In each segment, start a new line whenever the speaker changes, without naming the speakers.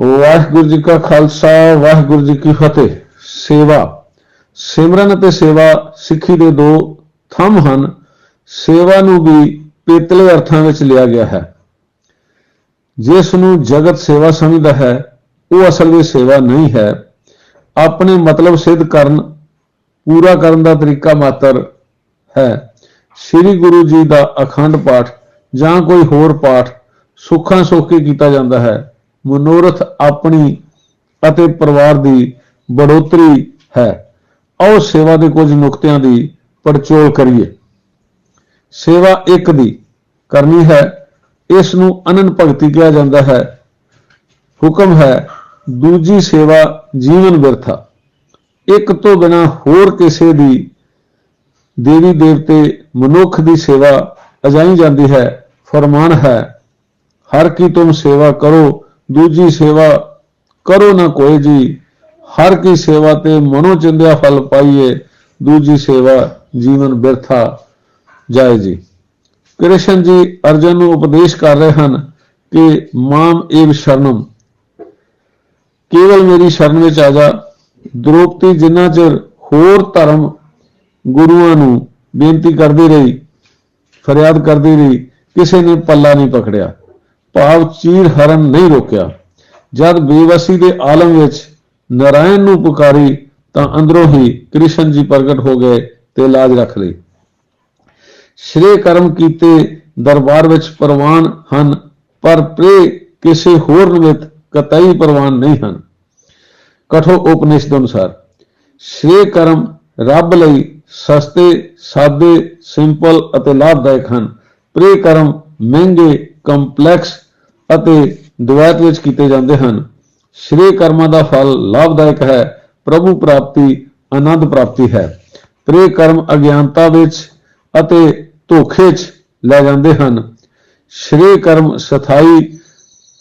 ਵਾਹਿਗੁਰੂ ਜੀ ਕਾ ਖਾਲਸਾ, ਵਾਹਿਗੁਰੂ ਜੀ ਕੀ ਫਤਿਹ। ਸੇਵਾ, ਸਿਮਰਨ ਅਤੇ ਸੇਵਾ ਸਿੱਖੀ ਦੇ ਦੋ ਥੰਮ ਹਨ। ਸੇਵਾ ਨੂੰ ਵੀ ਪੇਤਲੇ ਅਰਥਾਂ ਵਿੱਚ ਲਿਆ ਗਿਆ ਹੈ। ਜਿਸ ਨੂੰ ਜਗਤ ਸੇਵਾ ਸਮਝਦਾ ਹੈ, ਉਹ ਅਸਲ ਵਿੱਚ ਸੇਵਾ ਨਹੀਂ ਹੈ। ਆਪਣੇ ਮਤਲਬ ਸਿੱਧ ਕਰਨ, ਪੂਰਾ ਕਰਨ ਦਾ ਤਰੀਕਾ ਮਾਤਰ ਹੈ। ਸ੍ਰੀ ਗੁਰੂ ਜੀ ਦਾ ਅਖੰਡ ਪਾਠ ਜਾਂ ਕੋਈ ਹੋਰ ਪਾਠ ਸੁੱਖਾਂ ਸੋਖੀ ਕੀਤਾ ਜਾਂਦਾ ਹੈ। ਮਨੋਰਥ ਆਪਣੀ ਅਤੇ ਪਰਿਵਾਰ ਦੀ ਬੜੋਤਰੀ ਹੈ। ਆਓ ਸੇਵਾ ਦੇ ਕੁਝ ਨੁਕਤਿਆਂ ਦੀ ਪੜਚੋਲ ਕਰੀਏ। ਸੇਵਾ ਇੱਕ ਦੀ ਕਰਨੀ ਹੈ ਇਸ ਨੂੰ ਅਨੰਨ ਭਗਤੀ ਕਿਹਾ ਜਾਂਦਾ ਹੈ। ਹੁਕਮ ਹੈ, ਦੂਜੀ ਸੇਵਾ ਜੀਵਨ ਵਿਰਥਾ। ਇੱਕ ਤੋਂ ਬਿਨਾ ਹੋਰ ਕਿਸੇ ਦੀ ਦੇਵੀ ਦੇਵਤੇ ਮਨੁੱਖ ਦੀ ਸੇਵਾ ਅਜਾਈ ਜਾਂਦੀ ਹੈ। ਫਰਮਾਨ ਹੈ, ਹਰ ਕੀ ਤੁਮ ਸੇਵਾ ਕਰੋ ਦੂਜੀ ਸੇਵਾ ਕਰੋ ਨਾ ਕੋਈ ਜੀ। ਹਰ ਕੀ ਸੇਵਾ ਤੇ ਮਨੋ ਚਿੰਦਿਆ ਫਲ ਪਾਈਏ, ਦੂਜੀ ਸੇਵਾ ਜੀਵਨ ਬਿਰਥਾ ਜਾਏ ਜੀ। ਕ੍ਰਿਸ਼ਨ ਜੀ ਅਰਜਨ ਨੂੰ ਉਪਦੇਸ਼ ਕਰ ਰਹੇ ਹਨ ਕਿ ਮਾਮ ਏਵ ਸ਼ਰਨਮ। ਕੇਵਲ ਮੇਰੀ ਸ਼ਰਨ ਵਿੱਚ ਆ ਜਾ। ਦ੍ਰੋਪਦੀ ਜਿੰਨਾ ਚਿਰ ਹੋਰ ਧਰਮ ਗੁਰੂਆਂ ਨੂੰ ਬੇਨਤੀ ਕਰਦੀ ਰਹੀ, ਫਰਿਆਦ ਕਰਦੀ ਰਹੀ, ਕਿਸੇ ਨੇ ਪੱਲਾ ਨਹੀਂ ਪਕੜਿਆ। ਭਾਵ ਚੀਰ ਹਰਨ ਨਹੀਂ ਰੋਕਿਆ। ਜਦ ਬੇਵਸੀ ਦੇ ਆਲਮ ਵਿੱਚ ਨਾਰਾਇਣ ਨੂੰ ਪੁਕਾਰੀ ਤਾਂ ਅੰਦਰੋਂ ਹੀ ਕ੍ਰਿਸ਼ਨ ਜੀ ਪ੍ਰਗਟ ਹੋ ਗਏ ਤੇ ਲਾਜ ਰੱਖ ਲਈ। ਸ਼੍ਰੇ ਕਰਮ ਕੀਤੇ ਦਰਬਾਰ ਵਿੱਚ ਪ੍ਰਵਾਨ ਹਨ, ਪਰ ਪ੍ਰੇ ਕਿਸੇ ਹੋਰ ਨਿਮਿਤ ਕਤਈ ਪ੍ਰਵਾਨ ਨਹੀਂ ਹਨ। ਕਠੋ ਉਪਨਿਸ਼ਦ ਅਨੁਸਾਰ ਸ਼੍ਰੇ ਕਰਮ ਰੱਬ ਲਈ ਸਸਤੇ, ਸਾਦੇ, ਸਿੰਪਲ ਅਤੇ ਲਾਭਦਾਇਕ ਹਨ। ਪ੍ਰੇ ਕਰਮ ਮਹਿੰਗੇ ਕੰਪਲੈਕਸ ਅਤੇ ਦੁਆਇਤ ਵਿੱਚ ਕੀਤੇ ਜਾਂਦੇ ਹਨ। ਸ਼੍ਰੇ ਕਰਮਾਂ ਦਾ ਫਲ ਲਾਭਦਾਇਕ ਹੈ, ਪ੍ਰਭੂ ਪ੍ਰਾਪਤੀ ਆਨੰਦ ਪ੍ਰਾਪਤੀ ਹੈ। ਪ੍ਰੇ ਕਰਮ ਅਗਿਆਨਤਾ ਵਿੱਚ ਅਤੇ ਧੋਖੇ 'ਚ ਲੈ ਜਾਂਦੇ ਹਨ। ਸ਼੍ਰੇ ਕਰਮ ਸਥਾਈ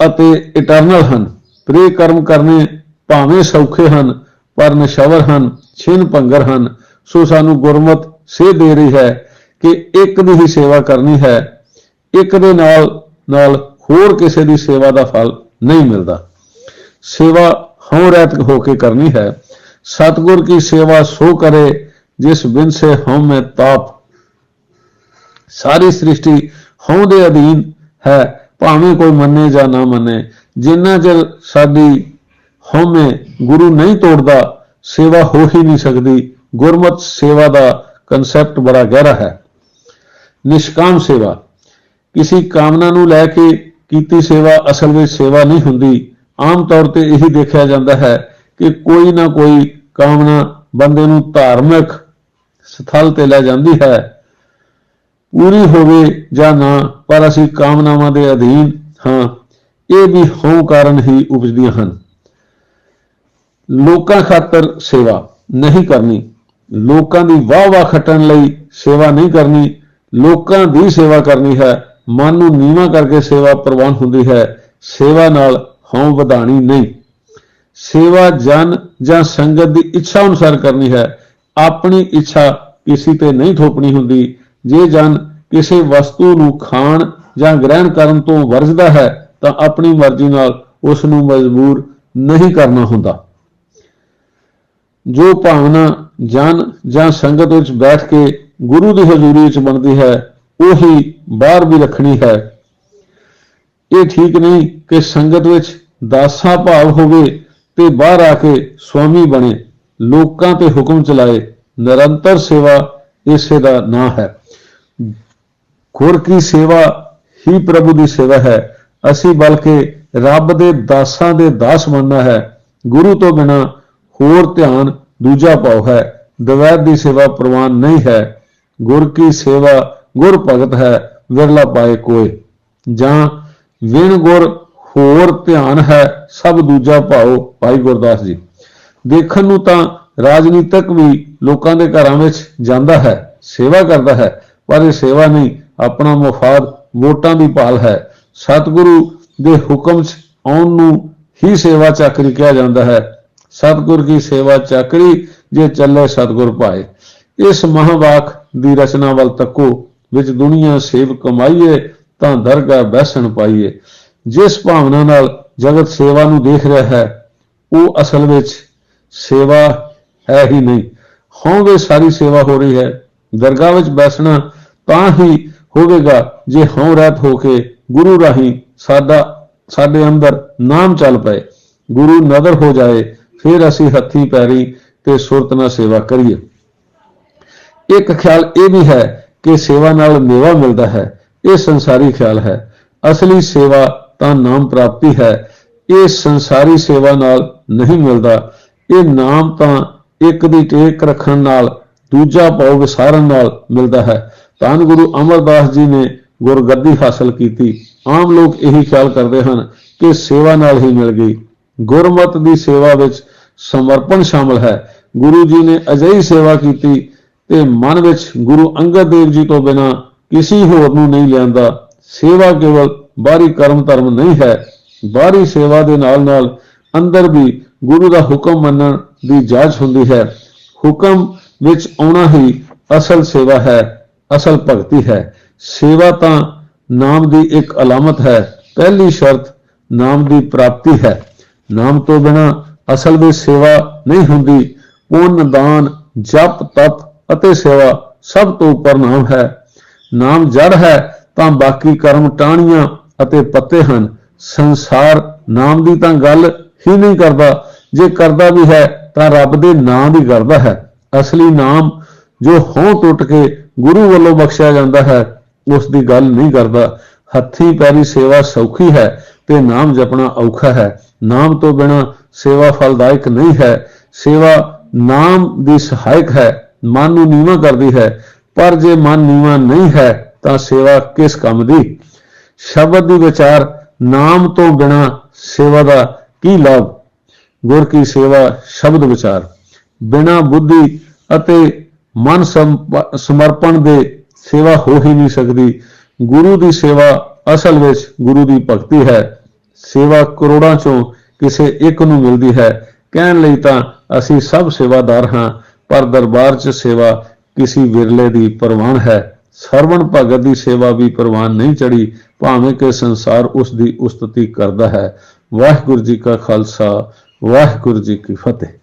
ਅਤੇ ਇਟਰਨਲ ਹਨ। ਪ੍ਰੇ ਕਰਮ ਕਰਨੇ ਭਾਵੇਂ ਸੌਖੇ ਹਨ, ਪਰ ਨਿਸ਼ਵਰ ਹਨ, ਛਿਨ ਭੰਗਰ ਹਨ। ਸੋ ਸਾਨੂੰ ਗੁਰਮਤ ਸੇ ਦੇ ਰਹੀ ਹੈ ਕਿ ਇੱਕ ਦੀ ਹੀ ਸੇਵਾ ਕਰਨੀ ਹੈ। ਇੱਕ ਦੇ ਨਾਲ ਨਾਲ ਹੋਰ ਕਿਸੇ ਦੀ ਸੇਵਾ ਦਾ ਫਲ ਨਹੀਂ ਮਿਲਦਾ। ਸੇਵਾ ਹਉ ਰਹਿਤ ਹੋ ਕੇ ਕਰਨੀ ਹੈ। ਸਤਿਗੁਰ ਕੀ ਸੇਵਾ ਸੋ ਕਰੇ, ਜਿਸ ਬਿਨ ਸੇ ਹਉ ਮੈਂ ਤਾਪ। ਸਾਰੀ ਸ੍ਰਿਸ਼ਟੀ ਹਉ ਦੇ ਅਧੀਨ ਹੈ, ਭਾਵੇਂ ਕੋਈ ਮੰਨੇ ਜਾਂ ਨਾ ਮੰਨੇ। ਜਿੰਨਾ ਚਿਰ ਸਾਡੀ ਹਉਮੈ ਗੁਰੂ ਨਹੀਂ ਤੋੜਦਾ, ਸੇਵਾ ਹੋ ਹੀ ਨਹੀਂ ਸਕਦੀ। ਗੁਰਮਤ ਸੇਵਾ ਦਾ ਕਨਸੈਪਟ ਬੜਾ ਗਹਿਰਾ ਹੈ। ਨਿਸ਼ਕਾਮ ਸੇਵਾ। ਕਿਸੇ ਕਾਮਨਾ ਨੂੰ ਲੈ ਕੇ ਕੀਤੀ ਸੇਵਾ ਅਸਲ ਵਿੱਚ ਸੇਵਾ ਨਹੀਂ ਹੁੰਦੀ। ਆਮ ਤੌਰ ਤੇ ਇਹੀ ਦੇਖਿਆ ਜਾਂਦਾ ਹੈ ਕਿ ਕੋਈ ਨਾ ਕੋਈ ਕਾਮਨਾ ਬੰਦੇ ਨੂੰ ਧਾਰਮਿਕ ਸਥਲ ਤੇ ਲੈ ਜਾਂਦੀ ਹੈ। ਪੂਰੀ ਹੋਵੇ ਜਾਂ ਨਾ, ਪਰ ਅਸੀਂ ਕਾਮਨਾਵਾਂ ਦੇ ਅਧੀਨ ਹਾਂ। ਇਹ ਵੀ ਹਉ ਕਾਰਨ ਹੀ ਉਪਜਦੀਆਂ ਹਨ। ਲੋਕਾਂ ਖਾਤਰ ਸੇਵਾ ਨਹੀਂ ਕਰਨੀ। ਲੋਕਾਂ ਦੀ ਵਾਹ-ਵਾਹ ਖੱਟਣ ਲਈ ਸੇਵਾ ਨਹੀਂ ਕਰਨੀ। ਲੋਕਾਂ ਦੀ ਸੇਵਾ ਕਰਨੀ ਹੈ। ਮਨ ਨੂੰ ਨੀਵਾਂ ਕਰਕੇ ਸੇਵਾ ਪ੍ਰਵਾਨ ਹੁੰਦੀ ਹੈ, ਸੇਵਾ ਨਾਲ ਹਉ ਵਧਾਣੀ ਨਹੀਂ। ਸੇਵਾ, ਜਨ ਜਾਂ ਸੰਗਤ ਦੀ ਇੱਛਾ ਅਨੁਸਾਰ ਕਰਨੀ ਹੈ। ਆਪਣੀ ਇੱਛਾ ਕਿਸੇ ਤੇ ਨਹੀਂ ਥੋਪਣੀ ਹੁੰਦੀ। ਜੇ ਜਨ ਕਿਸੇ ਵਸਤੂ ਨੂੰ ਖਾਣ ਜਾਂ ਗ੍ਰਹਿਣ ਕਰਨ ਤੋਂ ਵਰਜਦਾ ਹੈ, ਤਾਂ ਆਪਣੀ ਮਰਜ਼ੀ ਨਾਲ ਉਸ ਨੂੰ ਮਜਬੂਰ ਨਹੀਂ ਕਰਨਾ ਹੁੰਦਾ। ਜੋ ਭਾਵਨਾ ਜਨ ਜਾਂ ਸੰਗਤ ਵਿੱਚ ਬੈਠ ਕੇ ਗੁਰੂ ਦੀ ਹਜ਼ੂਰੀ ਵਿੱਚ ਬਣਦੀ ਹੈ ਉਹੀ ਬਾਹਰ ਵੀ ਰੱਖਣੀ ਹੈ। ਇਹ ਠੀਕ ਨਹੀਂ ਕਿ ਸੰਗਤ ਵਿੱਚ ਦਾਸਾ ਭਾਵ ਹੋਵੇ ਤੇ ਬਾਹਰ ਆ ਕੇ ਸੁਆਮੀ ਬਣੇ, ਲੋਕਾਂ ਤੇ ਹੁਕਮ ਚਲਾਏ, ਨਿਰੰਤਰ ਸੇਵਾ ਇਸੇ ਦਾ ਨਾਂ ਹੈ। ਗੁਰ ਕੀ ਸੇਵਾ ਹੀ ਪ੍ਰਭੂ ਦੀ ਸੇਵਾ ਹੈ। ਅਸੀਂ ਬਲਕਿ ਰੱਬ ਦੇ ਦਾਸਾਂ ਦੇ ਦਾਸ ਬਣਨਾ ਹੈ। ਗੁਰੂ ਤੋਂ ਬਿਨਾ ਹੋਰ ਧਿਆਨ ਦੂਜਾ ਭਾਵ ਹੈ। ਦਵੈਤ ਦੀ ਸੇਵਾ ਪ੍ਰਵਾਨ ਨਹੀਂ ਹੈ। ਗੁਰ ਕੀ ਸੇਵਾ ਗੁਰ ਭਗਤ ਹੈ, ਵਿਰਲਾ ਪਾਏ ਕੋਏ। ਜਾਂ ਵਿਣ ਗੁਰ ਹੋਰ ਧਿਆਨ ਹੈ, ਸਭ ਦੂਜਾ ਭਾਉ ਭਾਈ ਗੁਰਦਾਸ ਜੀ। ਦੇਖਣ ਨੂੰ ਤਾਂ ਰਾਜਨੀਤਿਕ ਵੀ ਲੋਕਾਂ ਦੇ ਘਰਾਂ ਵਿੱਚ ਜਾਂਦਾ ਹੈ, ਸੇਵਾ ਕਰਦਾ ਹੈ, ਪਰ ਇਹ ਸੇਵਾ ਨਹੀਂ, ਆਪਣਾ ਮਫਾਦ ਵੋਟਾਂ ਦੀ ਭਾਲ ਹੈ। ਸਤਿਗੁਰੂ ਦੇ ਹੁਕਮ 'ਚ ਆਉਣ ਨੂੰ ਹੀ ਸੇਵਾ ਚਾਕਰੀ ਕਿਹਾ ਜਾਂਦਾ ਹੈ। ਸਤਿਗੁਰ ਕੀ ਸੇਵਾ ਚਾਕਰੀ ਜੇ ਚੱਲੇ ਸਤਿਗੁਰ ਪਾਏ ਇਸ ਮਹਾਵਾਕ ਦੀ ਰਚਨਾ ਵੱਲ ਤੱਕੋ ਵਿੱਚ ਦੁਨੀਆ ਸੇਵ ਕਮਾਈਏ, ਤਾਂ ਦਰਗਾਹ ਬੈਸਣ ਪਾਈਏ। ਜਿਸ ਭਾਵਨਾ ਨਾਲ ਜਗਤ ਸੇਵਾ ਨੂੰ ਦੇਖ ਰਿਹਾ ਹੈ, ਉਹ ਅਸਲ ਵਿੱਚ ਸੇਵਾ ਹੈ ਹੀ ਨਹੀਂ। ਹੋਵੇ ਸਾਰੀ ਸੇਵਾ ਹੋ ਰਹੀ ਹੈ। ਦਰਗਾਹ ਵਿੱਚ ਬੈਸਣਾ ਤਾਂ ਹੀ ਹੋਵੇਗਾ ਜੇ ਹਉ ਰਹਿਤ ਹੋ ਕੇ ਗੁਰੂ ਰਾਹੀਂ ਸਾਡਾ, ਸਾਡੇ ਅੰਦਰ ਨਾਮ ਚੱਲ ਪਏ। ਗੁਰੂ ਨਦਰ ਹੋ ਜਾਏ, ਫਿਰ ਅਸੀਂ ਹੱਥੀ ਪੈਰੀ ਤੇ ਸੁਰਤ ਨਾਲ ਸੇਵਾ ਕਰੀਏ। ਇੱਕ ਖਿਆਲ ਇਹ ਵੀ ਹੈ ਕਿ ਸੇਵਾ ਨਾਲ ਮੇਵਾ ਮਿਲਦਾ ਹੈ, ਇਹ ਸੰਸਾਰੀ ਖਿਆਲ ਹੈ। ਅਸਲੀ ਸੇਵਾ ਤਾਂ ਨਾਮ ਪ੍ਰਾਪਤੀ ਹੈ। ਇਹ ਸੰਸਾਰੀ ਸੇਵਾ ਨਾਲ ਨਹੀਂ ਮਿਲਦਾ। ਇਹ ਨਾਮ ਤਾਂ ਇੱਕ ਦੀ ਟੇਕ ਰੱਖਣ ਨਾਲ, ਦੂਜਾ ਪਾਉ ਵਿਸਾਰਨ ਨਾਲ ਮਿਲਦਾ ਹੈ। ਧੰਨ ਗੁਰੂ ਅਮਰਦਾਸ ਜੀ ਨੇ ਗੁਰਗੱਦੀ ਹਾਸਲ ਕੀਤੀ। ਆਮ ਲੋਕ ਇਹੀ ਖਿਆਲ ਕਰਦੇ ਹਨ ਕਿ ਸੇਵਾ ਨਾਲ ਹੀ ਮਿਲ ਗਈ। ਗੁਰਮਤ ਦੀ ਸੇਵਾ ਵਿੱਚ ਸਮਰਪਣ ਸ਼ਾਮਲ ਹੈ। ਗੁਰੂ ਜੀ ਨੇ ਅਜਿਹੀ ਸੇਵਾ ਕੀਤੀ ਤੇ ਮਨ ਵਿੱਚ ਗੁਰੂ ਅੰਗਦ ਦੇਵ ਜੀ ਤੋਂ ਬਿਨਾ ਕਿਸੇ ਹੋਰ ਨੂੰ ਨਹੀਂ ਲਿਆਂਦਾ। ਸੇਵਾ ਕੇਵਲ ਬਾਹਰੀ ਕਰਮ ਧਰਮ ਨਹੀਂ ਹੈ, ਬਾਹਰੀ ਸੇਵਾ ਦੇ ਨਾਲ ਨਾਲ ਅੰਦਰ ਵੀ ਗੁਰੂ ਦਾ ਹੁਕਮ ਮੰਨਣ ਦੀ ਜਾਂਚ ਹੁੰਦੀ ਹੈ। ਹੁਕਮ ਵਿੱਚ ਆਉਣਾ ਹੀ ਅਸਲ ਸੇਵਾ ਹੈ, ਅਸਲ ਭਗਤੀ ਹੈ। ਸੇਵਾ ਤਾਂ ਨਾਮ ਦੀ ਇੱਕ ਅਲਾਮਤ ਹੈ, ਪਹਿਲੀ ਸ਼ਰਤ ਨਾਮ ਦੀ ਪ੍ਰਾਪਤੀ ਹੈ। ਨਾਮ ਤੋਂ ਬਿਨਾ ਅਸਲ ਵਿੱਚ ਸੇਵਾ ਨਹੀਂ ਹੁੰਦੀ ਪੁੰਨ ਦਾਨ ਜਪ ਤਪ ਅਤੇ ਸੇਵਾ ਸਭ ਤੋਂ ਉੱਪਰ ਨਾਮ ਹੈ। ਨਾਮ ਜੜ ਹੈ, ਤਾਂ ਬਾਕੀ ਕਰਮ ਟਾਹਣੀਆਂ ਅਤੇ ਪੱਤੇ ਹਨ। ਸੰਸਾਰ ਨਾਮ ਦੀ ਤਾਂ ਗੱਲ ਹੀ ਨਹੀਂ ਕਰਦਾ। ਜੇ ਕਰਦਾ ਵੀ ਹੈ, ਤਾਂ ਰੱਬ ਦੇ ਨਾਮ ਦੀ ਕਰਦਾ ਹੈ। ਅਸਲੀ ਨਾਮ ਜੋ ਹੋਂ ਟੁੱਟ ਕੇ ਗੁਰੂ ਵੱਲੋਂ ਬਖਸ਼ਿਆ ਜਾਂਦਾ ਹੈ, ਉਸ ਦੀ ਗੱਲ ਨਹੀਂ ਕਰਦਾ। ਹੱਥੀ ਪੈਰੀ ਸੇਵਾ ਸੌਖੀ ਹੈ ਤੇ ਨਾਮ ਜਪਣਾ ਔਖਾ ਹੈ। ਨਾਮ ਤੋਂ ਬਿਨਾ ਸੇਵਾ ਫਲਦਾਇਕ ਨਹੀਂ ਹੈ। ਸੇਵਾ ਨਾਮ ਦੀ ਸਹਾਇਕ ਹੈ। ਮਨ ਨੂੰ ਨੀਵਾਂ ਕਰਦੀ ਹੈ, ਪਰ ਜੇ ਮਨ ਨੀਵਾਂ ਨਹੀਂ ਹੈ ਤਾਂ ਸੇਵਾ ਕਿਸ ਕੰਮ ਦੀ? ਸ਼ਬਦ ਦੀ ਵਿਚਾਰ ਨਾਮ ਤੋਂ ਬਿਨਾ ਸੇਵਾ ਦਾ ਕੀ ਲਾਭ? ਗੁਰ ਕੀ ਸੇਵਾ, ਸ਼ਬਦ ਵਿਚਾਰ। ਬਿਨਾ ਬੁੱਧੀ ਅਤੇ ਮਨ ਸਮਰਪਣ ਦੇ ਸੇਵਾ ਹੋ ਹੀ ਨਹੀਂ ਸਕਦੀ। ਗੁਰੂ ਦੀ ਸੇਵਾ ਅਸਲ ਵਿੱਚ ਗੁਰੂ ਦੀ ਭਗਤੀ ਹੈ। ਸੇਵਾ ਕਰੋੜਾਂ ਚੋਂ ਕਿਸੇ ਇੱਕ ਨੂੰ ਮਿਲਦੀ ਹੈ। ਕਹਿਣ ਲਈ ਤਾਂ ਅਸੀਂ ਸਭ ਸੇਵਾਦਾਰ ਹਾਂ। ਪਰ ਦਰਬਾਰ 'ਚ ਸੇਵਾ ਕਿਸੇ ਵਿਰਲੇ ਦੀ ਪ੍ਰਵਾਨ ਹੈ। ਸਰਵਣ ਭਗਤ ਦੀ ਸੇਵਾ ਵੀ ਪ੍ਰਵਾਨ ਨਹੀਂ ਚੜੀ ਭਾਵੇਂ ਕਿ ਸੰਸਾਰ ਉਸ ਦੀ ਉਸਤਤੀ ਕਰਦਾ ਹੈ। ਵਾਹਿਗੁਰੂ ਜੀ ਕਾ ਖਾਲਸਾ, ਵਾਹਿਗੁਰੂ ਜੀ ਕੀ ਫਤਿਹ।